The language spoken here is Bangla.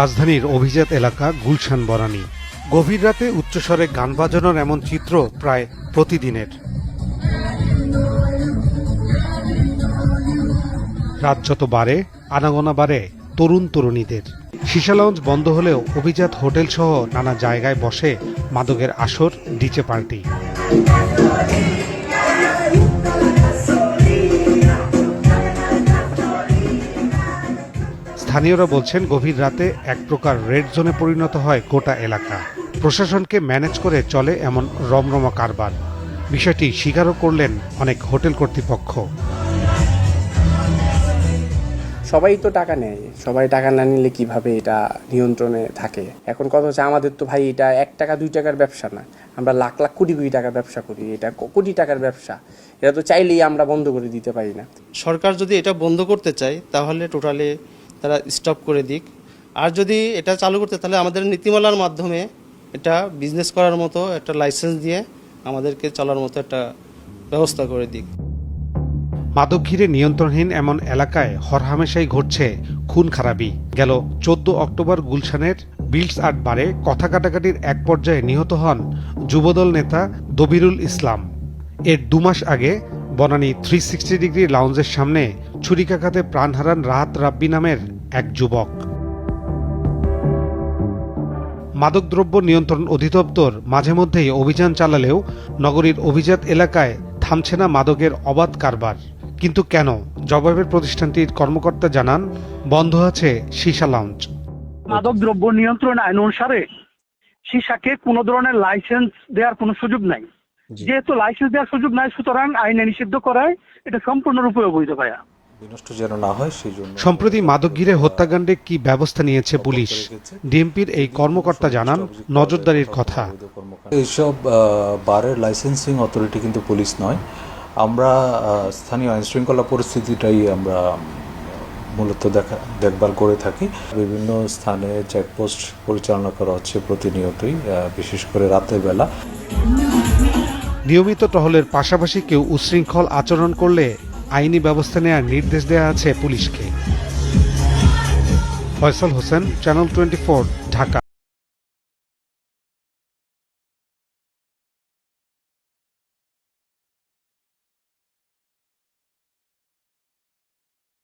রাজধানীর অভিজাত এলাকা গুলশান বরানী গভীর রাতে উচ্চস্বরে গান বাজানোর এমন চিত্র প্রায় প্রতিদিনের। রাত যত বাড়ে, আনাগোনা বাড়ে তরুণ তরুণীদের। সীসা লঞ্চ বন্ধ হলেও অভিজাত হোটেল সহ নানা জায়গায় বসে মাদকের আসর ডিচে পার্টি। স্থানীয়রা বলছেন গভীর রাতে এক প্রকার রেড জোনে পরিণত হয় গোটা এলাকা। প্রশাসনকে ম্যানেজ করে চলে এমন রমরমা কারবার। বিষয়টি স্বীকারও করলেন অনেক হোটেল কর্তৃপক্ষ। সবাই তো টাকা নেয়। সবাই টাকা না নিলে কীভাবে এটা নিয়ন্ত্রণে থাকে? এখন কথা হচ্ছে আমাদের তো ভাই এটা এক টাকা দুই টাকার ব্যবসা না। আমরা লাখ লাখ কোটি কোটি টাকার ব্যবসা করি। এটা ক- কোটি টাকার ব্যবসা। এটা তো চাইলেই আমরা বন্ধ করে দিতে পারি না। সরকার যদি এটা বন্ধ করতে চায় তাহলে টোটালি তারা স্টপ করে দিক। আর যদি এটা চালু করতে, তাহলে আমাদের নীতিমালার মাধ্যমে এটা বিজনেস করার মতো একটা লাইসেন্স দিয়ে আমাদেরকে চলার মতো একটা ব্যবস্থা করে দিক। মাদক ঘিরে নিয়ন্ত্রণহীন এমন এলাকায় হরহামেশাই ঘটছে খুন খারাপি। গেল চোদ্দ অক্টোবর গুলশানের বিল্ডস আর্ট বারে কথা কাটাকাটির এক পর্যায়ে নিহত হন যুবদল নেতা দবিরুল ইসলাম। এর দুমাস আগে বনানী থ্রি সিক্সটি ডিগ্রি লাউঞ্জের সামনে ছুরিকাঘাতে প্রাণ হারান রাহাত রাব্বি নামের এক যুবক। মাদকদ্রব্য নিয়ন্ত্রণ অধিদপ্তর মাঝে মধ্যেই অভিযান চালালেও নগরীর অভিজাত এলাকায় থামছে না মাদকের অবাধ কারবার। কিন্তু কেন? জবাবের প্রতিষ্ঠানটির কর্মকর্তা জানান, বন্ধ আছে সীসা লাউঞ্জ মাদক দ্রব্য নিয়ন্ত্রণ আইন অনুসারে সীসাকে কোনো ধরনের লাইসেন্স দেওয়ার কোনো সুযোগ নাই। যেহেতু লাইসেন্স দেওয়ার সুযোগ নাই সুতরাং আইনে নিষিদ্ধ করায় এটা সম্পূর্ণরূপে অবৈধ ভাইয়া। বিনষ্ট যেন না হয় সেই জন্য সম্প্রতি মাদকগিরে হত্যাকাণ্ডে কি ব্যবস্থা নিয়েছে পুলিশ? ডিএমপির এই কর্মকর্তা জানান নজরদারির কথা। এইসব বারের লাইসেন্সিং অথরিটি কিন্তু পুলিশ নয়। আমরা স্থানীয় আইন শৃঙ্খলা পরিস্থিতিটাই আমরা মূলত দেখা দেখভাল করে থাকি। বিভিন্ন স্থানে চেকপোস্ট পরিচালনা করা হচ্ছে প্রতিনিয়তই বিশেষ করে রাতের বেলা। নিয়মিত টহলের পাশাপাশি কেউ উশৃঙ্খল আচরণ করলে আইনি ব্যবস্থা নেওয়ার নির্দেশ দেওয়া আছে পুলিশকে। Faisal Hossain channel twenty